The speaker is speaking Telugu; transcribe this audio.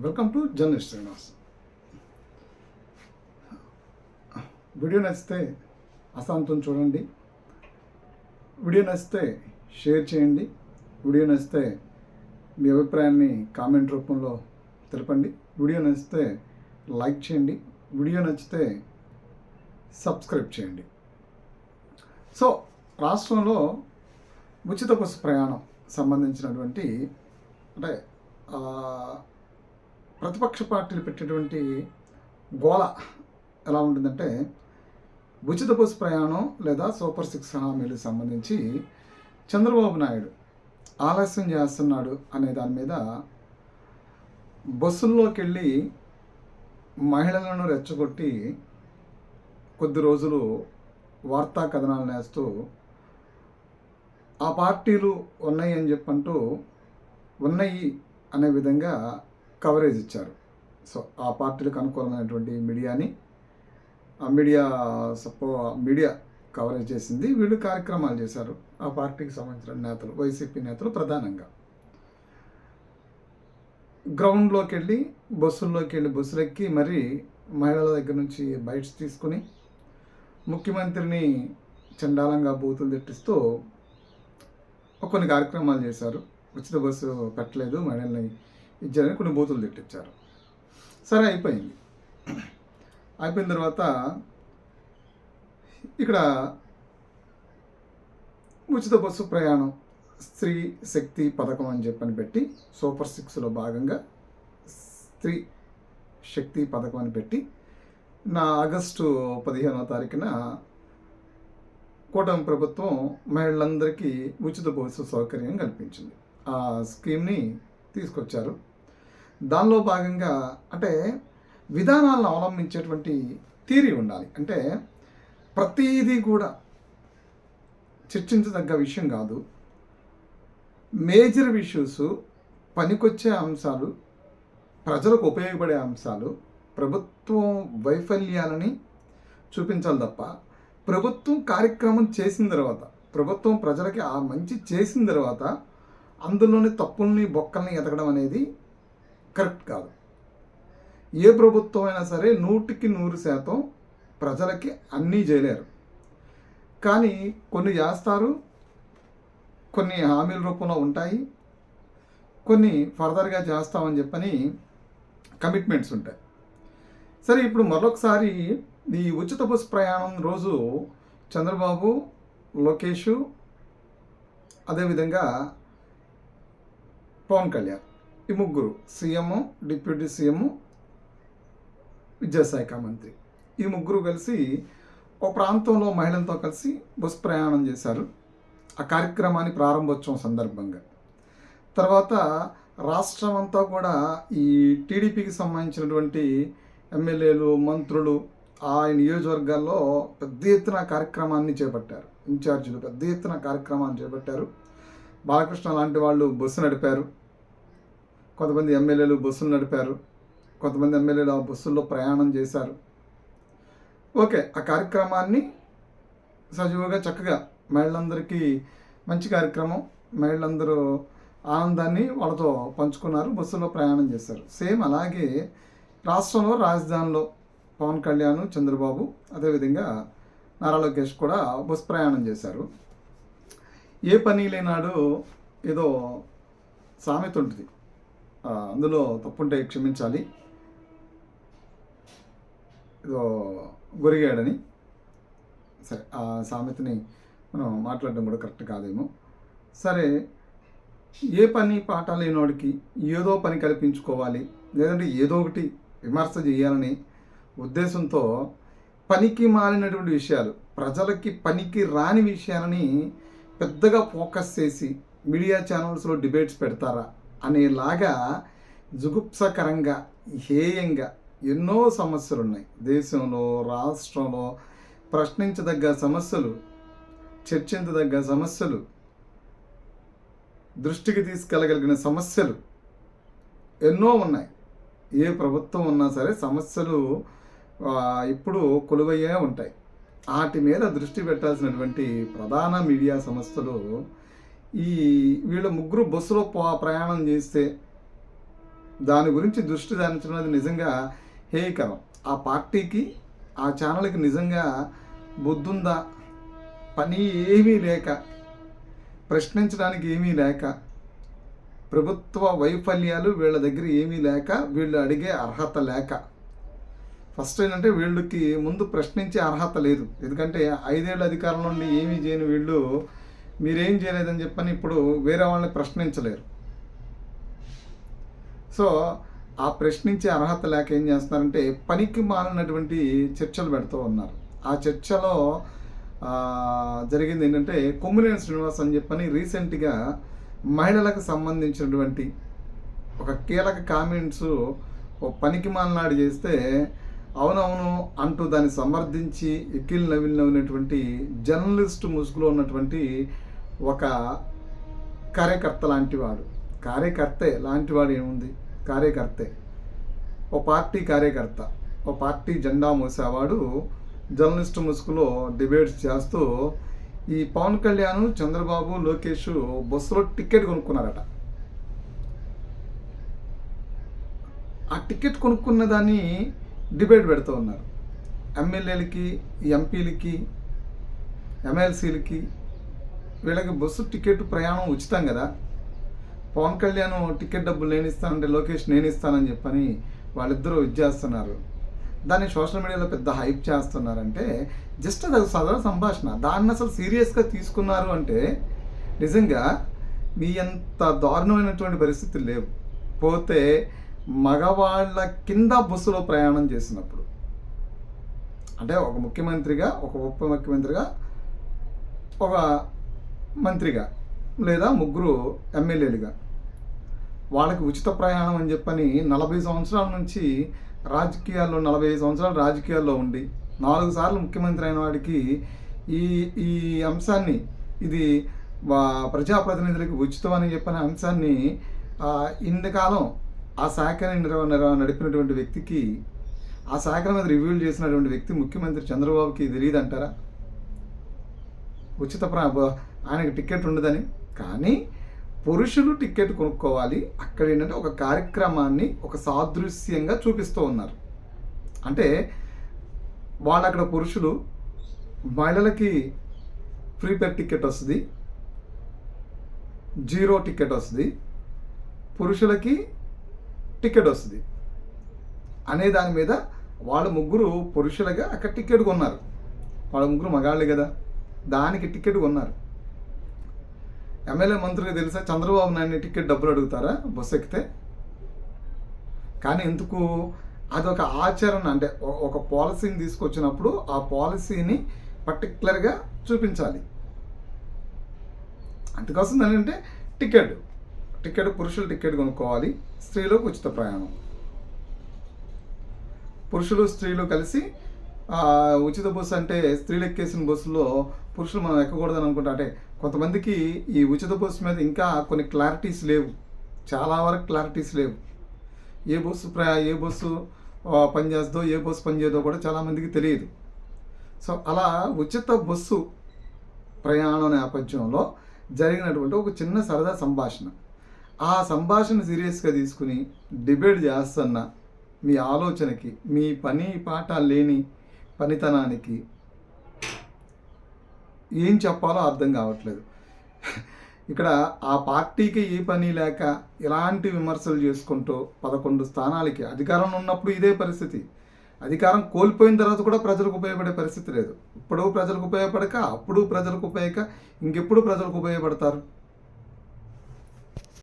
Welcome to journalist Srinivas video నచ్చితే అశాంతం చూడండి. వీడియో నచ్చితే షేర్ చేయండి. వీడియో నచ్చితే మీ అభిప్రాయాన్ని కామెంట్ రూపంలో తెలపండి. వీడియో నచ్చితే లైక్ చేయండి. వీడియో నచ్చితే సబ్స్క్రైబ్ చేయండి. సో రాష్ట్రంలో ఉచిత బస్సు ప్రయాణం సంబంధించినటువంటి అంటే ప్రతిపక్ష పార్టీలు పెట్టేటువంటి గోల ఎలా ఉంటుందంటే ఉచిత బస్సు ప్రయాణం లేదా సూపర్ సిక్స్ హామీలకు సంబంధించి చంద్రబాబు నాయుడు ఆలస్యం చేస్తున్నాడు అనే దాని మీద బస్సుల్లోకి వెళ్ళి మహిళలను రెచ్చగొట్టి కొద్ది రోజులు వార్తా కథనాలు నేస్తూ ఆ పార్టీలు ఉన్నాయి అని చెప్పంటూ ఉన్నాయి అనే విధంగా కవరేజ్ ఇచ్చారు. సో ఆ పార్టీలకు అనుకూలమైనటువంటి మీడియాని ఆ మీడియా సపో మీడియా కవరేజ్ చేసింది. వీళ్ళు కార్యక్రమాలు చేశారు. ఆ పార్టీకి సంబంధించిన నేతలు వైసీపీ నేతలు ప్రధానంగా. గ్రౌండ్లోకి వెళ్ళి బస్సుల్లోకి వెళ్ళి బస్సులు ఎక్కి మరి మహిళల దగ్గర నుంచి బైట్స్ తీసుకుని ముఖ్యమంత్రిని చండాలంగా బూతులు తిట్టిస్తూ కొన్ని కార్యక్రమాలు చేశారు. ఉచిత బస్సు పెట్టలేదు మహిళల్ని ఇచ్చారని కొన్ని బూతులు తిట్టించారు సరే అయిపోయింది. అయిపోయిన తర్వాత ఇక్కడ ఉచిత బస్సు ప్రయాణం స్త్రీ శక్తి పథకం అని చెప్పని పెట్టి సూపర్ సిక్స్లో భాగంగా స్త్రీ శక్తి పథకం అని పెట్టి నా ఆగస్టు పదిహేనవ తారీఖున కూటమి ప్రభుత్వం మహిళలందరికీ ఉచిత బస్సు సౌకర్యం కల్పించింది. ఆ స్కీమ్ని తీసుకొచ్చారు. దానిలో భాగంగా అంటే విధానాలను అవలంబించేటువంటి థీరీ ఉండాలి. అంటే ప్రతిదీ కూడా చర్చించదగ్గ విషయం కాదు. మేజర్ ఇష్యూస్ పనికొచ్చే అంశాలు ప్రజలకు ఉపయోగపడే అంశాలు ప్రభుత్వం వైఫల్యాలని చూపించాలి తప్ప ప్రభుత్వం కార్యక్రమం చేసిన తర్వాత ప్రభుత్వం ప్రజలకి ఆ మంచి చేసిన తర్వాత అందులోని తప్పుల్ని బొక్కల్ని ఎతకడం అనేది కరెక్ట్ కాదు. ఏ ప్రభుత్వం అయినా సరే నూటికి నూరు శాతం ప్రజలకి అన్నీ చేయలేరు. కానీ కొన్ని చేస్తారు కొన్ని హామీల రూపంలో ఉంటాయి కొన్ని ఫర్దర్గా చేస్తామని చెప్పని కమిట్మెంట్స్ ఉంటాయి. సరే ఇప్పుడు మరొకసారి ఈ ఉచిత బస్సు ప్రయాణం రోజు చంద్రబాబు లోకేష్ అదేవిధంగా పవన్ కళ్యాణ్. ఈ ముగ్గురు సీఎం డిప్యూటీ సీఎం విద్యాశాఖ మంత్రి. ఈ ముగ్గురు కలిసి ఒక ప్రాంతంలో మహిళలతో కలిసి బస్ ప్రయాణం చేశారు. ఆ కార్యక్రమాన్ని ప్రారంభోత్సవం సందర్భంగా. తర్వాత రాష్ట్రం అంతా కూడా ఈ టీడీపీకి సంబంధించినటువంటి ఎమ్మెల్యేలు మంత్రులు ఆ నియోజకవర్గాల్లో పెద్ద ఎత్తున కార్యక్రమాన్ని చేపట్టారు. ఇన్ఛార్జీలు పెద్ద ఎత్తున కార్యక్రమాన్ని చేపట్టారు. బాలకృష్ణ లాంటి వాళ్ళు బస్సు నడిపారు. కొంతమంది ఎమ్మెల్యేలు బస్సులు నడిపారు. కొంతమంది ఎమ్మెల్యేలు ఆ బస్సుల్లో ప్రయాణం చేశారు. ఓకే ఆ కార్యక్రమాన్ని సజీవుగా చక్కగా మహిళలందరికీ మంచి కార్యక్రమం మహిళలందరూ ఆనందాన్ని వాళ్ళతో పంచుకున్నారు బస్సులో ప్రయాణం చేశారు. సేమ్ అలాగే రాష్ట్రంలో రాజధానిలో పవన్ కళ్యాణ్ చంద్రబాబు అదేవిధంగా నారా లోకేష్ కూడా బస్సు ప్రయాణం చేశారు. ఏ పని లేనాడు ఏదో సామెత ఉంటుంది. అందులో తప్పుంటే క్షమించాలి. ఏదో గొరిగాడని. సరే ఆ సామెతని మనం మాట్లాడడం కూడా కరెక్ట్ కాదేమో. సరే ఏ పని పాట లేనోడికి ఏదో పని కల్పించుకోవాలి. లేదంటే ఏదో ఒకటి విమర్శ చేయాలని ఉద్దేశంతో పనికి మారినటువంటి విషయాలు ప్రజలకి పనికి రాని విషయాలని పెద్దగా ఫోకస్ చేసి మీడియా ఛానల్స్లో డిబేట్స్ పెడతారా? అనేలాగా జుగుప్సకరంగా హేయంగా ఎన్నో సమస్యలు ఉన్నాయి దేశంలో రాష్ట్రంలో ప్రశ్నించదగ్గ సమస్యలు చర్చించదగ్గ సమస్యలు దృష్టికి తీసుకెళ్ళగలిగిన సమస్యలు ఎన్నో ఉన్నాయి. ఏ ప్రభుత్వం ఉన్నా సరే సమస్యలు ఇప్పుడు కొలువయ్యే ఉంటాయి. వాటి మీద దృష్టి పెట్టాల్సినటువంటి ప్రధాన మీడియా సంస్థలు ఈ వీళ్ళ ముగ్గురు బస్సులో ప్రయాణం చేస్తే దాని గురించి దృష్టి దానించడం నిజంగా హేయకరం. ఆ పార్టీకి ఆ ఛానల్కి నిజంగా బుద్ధుందా పని ఏమీ లేక ప్రశ్నించడానికి ఏమీ లేక ప్రభుత్వ వైఫల్యాలు వీళ్ళ దగ్గర ఏమీ లేక వీళ్ళు అడిగే అర్హత లేక. ఫస్ట్ ఏంటంటే వీళ్ళకి ముందు ప్రశ్నించే అర్హత లేదు. ఎందుకంటే ఐదేళ్ళ అధికారంలో నుండి ఏమీ చేయని వీళ్ళు మీరేం చేయలేదని చెప్పని ఇప్పుడు వేరే వాళ్ళని ప్రశ్నించలేరు. సో ఆ ప్రశ్నించే అర్హత లేక ఏం చేస్తున్నారంటే పనికి మాలినటువంటి చర్చలు పెడుతూ ఉన్నారు. ఆ చర్చలో జరిగింది ఏంటంటే కొమ్మినేని శ్రీనివాస్ అని చెప్పని రీసెంట్గా మహిళలకు సంబంధించినటువంటి ఒక కీలక కామెంట్స్ ఓ పనికి మాలనాడు చేస్తే అవునవును అంటూ దాన్ని సమర్థించి ఎక్కిల్ నవిల్ నవ్వినటువంటి జర్నలిస్ట్ ముసుగులో ఉన్నటువంటి ఒక కార్యకర్త లాంటి వాడు. కార్యకర్తే లాంటి వాడు ఏముంది? కార్యకర్తే. ఓ పార్టీ కార్యకర్త. ఓ పార్టీ జెండా మోసేవాడు. జర్నలిస్ట్ ముసుగులో డిబేట్స్ చేస్తూ ఈ పవన్ కళ్యాణ్ చంద్రబాబు లోకేష్ బస్సులో టికెట్ కొనుక్కున్నారట. ఆ టికెట్ కొనుక్కున్న దాన్ని డిబేట్ పెడుతూ ఉన్నారు. ఎమ్మెల్యేలకి ఎంపీలకి ఎమ్మెల్సీలకి వీళ్ళకి బస్సు టికెట్ ప్రయాణం ఉచితం కదా? పవన్ కళ్యాణ్ టికెట్ డబ్బులు నేను ఇస్తానంటే లోకేష్ నేను ఇస్తానని చెప్పని వాళ్ళిద్దరూ ఇది చేస్తున్నారు. దాన్ని సోషల్ మీడియాలో పెద్ద హైప్ చేస్తున్నారంటే జస్ట్ అది సదర సంభాషణ. దాన్ని అసలు సీరియస్గా తీసుకున్నారు అంటే నిజంగా మీ అంత దారుణమైనటువంటి పరిస్థితులు లేవు. పోతే మగవాళ్ళ కింద బస్సులో ప్రయాణం చేసినప్పుడు. అంటే ఒక ముఖ్యమంత్రిగా ఒక ఉప ముఖ్యమంత్రిగా ఒక మంత్రిగా లేదా ముగ్గురు ఎమ్మెల్యేలుగా. వాళ్ళకి ఉచిత ప్రయాణం అని చెప్పని నలభై సంవత్సరాల నుంచి రాజకీయాల్లో నలభై ఐదు సంవత్సరాలు రాజకీయాల్లో ఉండి నాలుగు సార్లు ముఖ్యమంత్రి అయిన వాడికి ఈ ఈ అంశాన్ని ఇది ప్రజాప్రతినిధులకు ఉచితం అని చెప్పిన అంశాన్ని ఇంతకాలం ఆ శాఖని నిర్వ నడిపినటువంటి వ్యక్తికి ఆ శాఖల మీద రివ్యూలు చేసినటువంటి వ్యక్తి ముఖ్యమంత్రి చంద్రబాబుకి తెలియదు అంటారా ఉచిత ప్రా ఆయనకి టికెట్ ఉండదని. కానీ పురుషులు టికెట్ కొనుక్కోవాలి. అక్కడ ఏంటంటే ఒక కార్యక్రమాన్ని ఒక సాదృశ్యంగా చూపిస్తూ ఉన్నారు. అంటే వాళ్ళు అక్కడ పురుషులు మహిళలకి ఫ్రీ పెయిర్ టికెట్ వస్తుంది. జీరో టికెట్ వస్తుంది. పురుషులకి టికెట్ వస్తుంది. అనే దాని మీద వాళ్ళ ముగ్గురు పురుషులుగా అక్కడ టికెట్ కొన్నారు. వాళ్ళ ముగ్గురు మగాళ్ళు కదా. దానికి టికెట్ కొన్నారు. ఎమ్మెల్యే మంత్రికి తెలుసా? చంద్రబాబు నాయుడు టికెట్ డబ్బులు అడుగుతారా? బస్సు ఎక్కితే? కానీ ఎందుకు? అదొక ఆచరణ అంటే ఒక పాలసీని తీసుకొచ్చినప్పుడు ఆ పాలసీని పర్టికులర్గా చూపించాలి. అందుకోసం ఏంటంటే టికెట్ టికెట్ పురుషులు టికెట్ కొనుక్కోవాలి స్త్రీలకు ఉచిత ప్రయాణం. పురుషులు స్త్రీలు కలిసి ఉచిత బస్సు అంటే స్త్రీలు ఎక్కేసిన బస్సులో పురుషులు మనం ఎక్కకూడదని అనుకుంటా. అంటే కొంతమందికి ఈ ఉచిత బస్సు మీద ఇంకా కొన్ని క్లారిటీస్ లేవు. చాలా వరకు క్లారిటీస్ లేవు. ఏ బస్సు ప్ర ఏ బస్సు పనిచేస్తుందో ఏ బస్సు పనిచేయదో కూడా చాలామందికి తెలియదు. సో అలా ఉచిత బస్సు ప్రయాణం నేపథ్యంలో జరిగినటువంటి ఒక చిన్న సరదా సంభాషణ. ఆ సంభాషణ సీరియస్గా తీసుకుని డిబేట్ చేస్తున్న మీ ఆలోచనకి మీ పని పాట లేని పనితనానికి ఏం చెప్పాలో అర్థం కావట్లేదు. ఇక్కడ ఆ పార్టీకి ఏ పని లేక ఇలాంటి విమర్శలు చేసుకుంటూ పదకొండు స్థానాలకి అధికారంలో ఉన్నప్పుడు ఇదే పరిస్థితి. అధికారం కోల్పోయిన తర్వాత కూడా ప్రజలకు ఉపయోగపడే పరిస్థితి లేదు. ఇప్పుడు ప్రజలకు ఉపయోగపడక అప్పుడు ప్రజలకు ఉపయోగక ఇంకెప్పుడు ప్రజలకు ఉపయోగపడతారు?